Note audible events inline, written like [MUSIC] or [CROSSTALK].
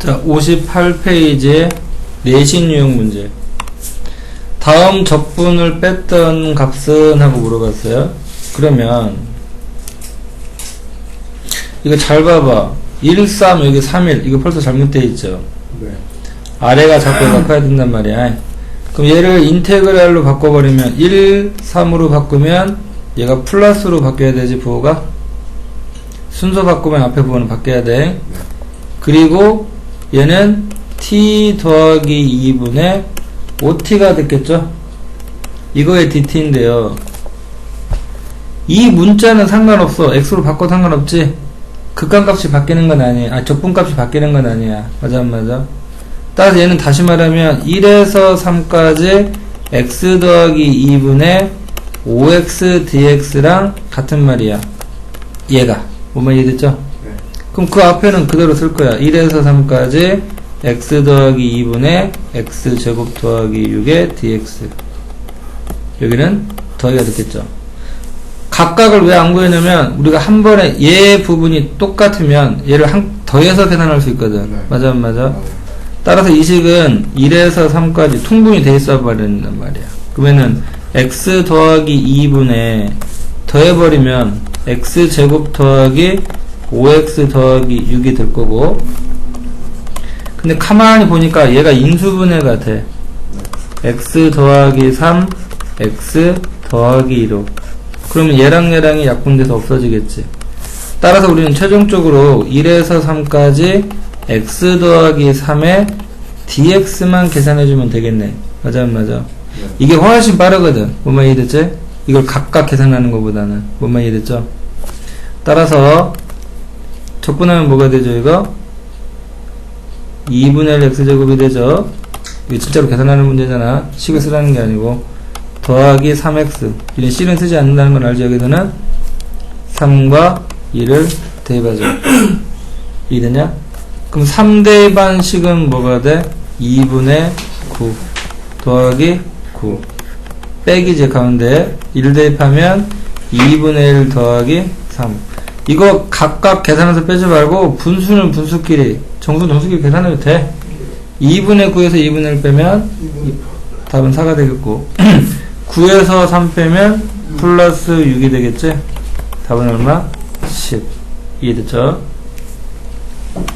자, 58페이지의 내신 유형 문제. 다음 적분을 뺐던 값은 하고 물어봤어요. 그러면 이거 잘 봐봐. 1, 3, 여기 3, 1. 이거 벌써 잘못되어 있죠. 네. 아래가 자꾸 [CLEARS THROAT] 바꿔야 된단 말이야. 그럼 얘를 인테그랄로 바꿔버리면 1, 3으로 바꾸면 얘가 플러스로 바뀌어야 되지 부호가 순서 바꾸면 앞에 부호는 바뀌어야 돼. 그리고 얘는 t 더하기 2분의 5t가 됐겠죠? 이거의 dt인데요. 이 문자는 상관없어. x로 바꿔 상관없지? 극한값이 바뀌는 건 아니야. 아, 적분값이 바뀌는 건 아니야. 맞아, 안 맞아? 따라서 얘는 다시 말하면 1에서 3까지 x 더하기 2분의 5x dx랑 같은 말이야. 얘가. 뭐만 이해됐죠? 네. 그럼 그 앞에는 그대로 쓸 거야. 1에서 3까지 x 더하기 2분의 x 제곱 더하기 6의 dx. 여기는 더하기가 됐겠죠. 각각을 왜 안 구해냐면 우리가 한 번에 얘 부분이 똑같으면 얘를 한 더해서 계산할 수 있거든. 네. 맞아, 안 맞아? 맞아요. 따라서 이 식은 1에서 3까지 통분이 돼 있어 버린단 말이야. 그러면은 x 더하기 2분의 더해버리면 x 제곱 더하기 5x 더하기 6이 될 거고 근데 가만히 보니까 얘가 인수분해 같아. x 더하기 3, x 더하기 2로 그러면 얘랑 얘랑이 약분돼서 없어지겠지. 따라서 우리는 최종적으로 1에서 3까지 x 더하기 3의 dx만 계산해주면 되겠네. 맞아, 안 맞아? 네. 이게 훨씬 빠르거든. 뭔 말 이해됐지? 이걸 각각 계산하는 것보다는. 뭔 말 이해됐죠? 따라서, 적분하면 뭐가 되죠, 이거? 2분의 1 x제곱이 되죠? 이거 진짜로 계산하는 문제잖아. 식을 쓰라는 게 아니고. 더하기 3x. 이런 C는 쓰지 않는다는 건 알죠, 여기서는? 3과 2를 대입하죠. [CLEARS THROAT] 이해되냐? 그럼 3대 반식은 뭐가 돼? 2분의 9 더하기 9 빼기 제 가운데 1 대입하면 2분의 1 더하기 3 이거 각각 계산해서 빼지 말고 분수는 분수끼리 정수 정수끼리 계산해도 돼 2분의 9에서 2분의 1 빼면 답은 4가 되겠고 [CLEARS THROAT] 9에서 3 빼면 플러스 6이 되겠지 답은 얼마? 10 이해됐죠?